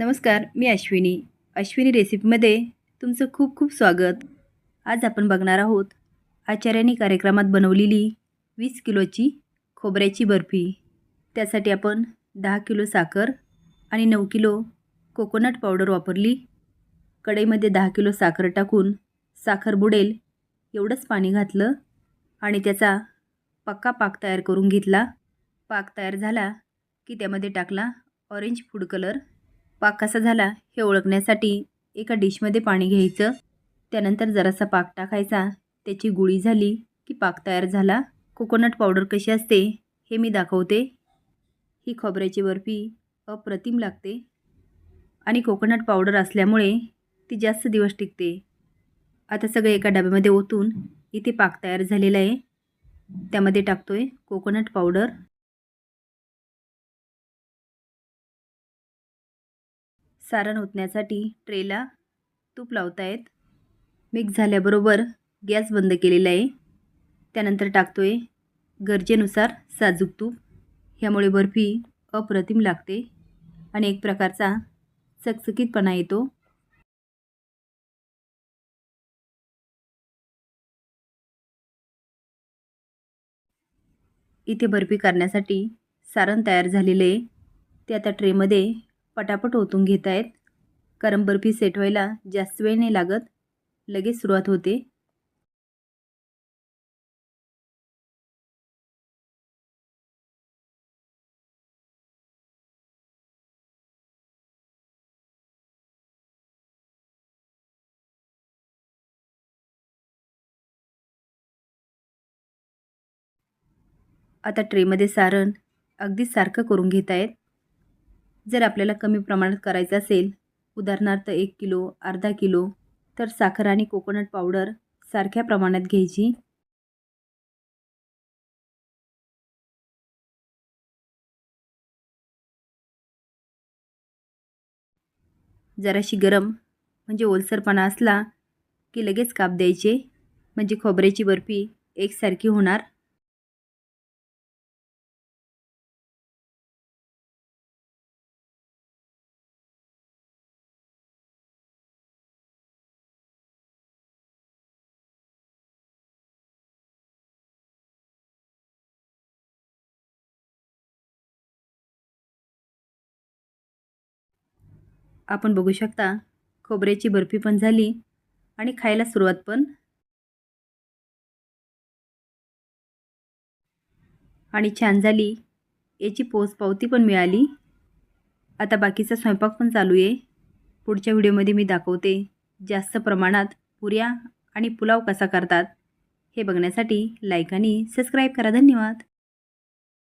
नमस्कार मी अश्विनी. अश्विनी रेसिपीमध्ये तुमचं खूप खूप स्वागत. आज आपण बघणार आहोत आचार्यांनी कार्यक्रमात बनवलेली वीस किलोची खोबऱ्याची बर्फी. त्यासाठी आपण दहा किलो साखर आणि नऊ किलो कोकोनट पावडर वापरली. कढईमध्ये दहा किलो साखर टाकून साखर बुडेल एवढंच पाणी घातलं आणि त्याचा पक्का पाक तयार करून घेतला. पाक तयार झाला की त्यामध्ये टाकला ऑरेंज फूड कलर पाक कसा झाला हे ओळखण्यासाठी एका डिशमध्ये पाणी घ्यायचं. त्यानंतर जरासा पाक टाकायचा. त्याची गुळी झाली की पाक तयार झाला. कोकोनट पावडर कशी असते हे मी दाखवते. ही खोबऱ्याची बर्फी अप्रतिम लागते. आणि कोकोनट पावडर असल्यामुळे ती जास्त दिवस टिकते. आता सगळं एका डब्यामध्ये ओतून इथे पाक तयार झालेला आहे. त्यामध्ये टाकतो आहे कोकोनट पावडर. सारण ओतण्यासाठी ट्रेला तूप लावतायत. मिक्स झाल्याबरोबर गॅस बंद केलेला आहे. त्यानंतर टाकतो आहे गरजेनुसार साजूक तूप. ह्यामुळे बर्फी अप्रतिम लागते आणि एक प्रकारचा चकचकीतपणा येतो. इथे बर्फी करण्यासाठी सारण तयार झालेले आहे. ते आता ट्रेमध्ये पटापट ओतून घेत आहेत. कारण बर्फी सेट व्हायला जास्त वेळ नाही लागत. लगेच सुरुवात होते. आता ट्रेमध्ये सारण अगदीच सारखं करून घेत आहेत. जर आपल्याला कमी प्रमाणात करायचं असेल उदाहरणार्थ एक किलो अर्धा किलो तर साखर आणि कोकोनट पावडर सारख्या प्रमाणात घ्यायची. जराशी गरम म्हणजे ओलसरपणा असला की लगेच काप द्यायचे. म्हणजे खोबऱ्याची बर्फी एकसारखी होणार. आपण बघू शकता खोबऱ्याची बर्फी पण झाली आणि खायला सुरुवात पण. आणि छान झाली. याची पोचपावती पण मिळाली. आता बाकीचा स्वयंपाक पण चालू आहे. पुढच्या व्हिडिओमध्ये मी दाखवते जास्त प्रमाणात पुऱ्या आणि पुलाव कसा करतात हे बघण्यासाठी लाईक आणि सबस्क्राईब करा. धन्यवाद.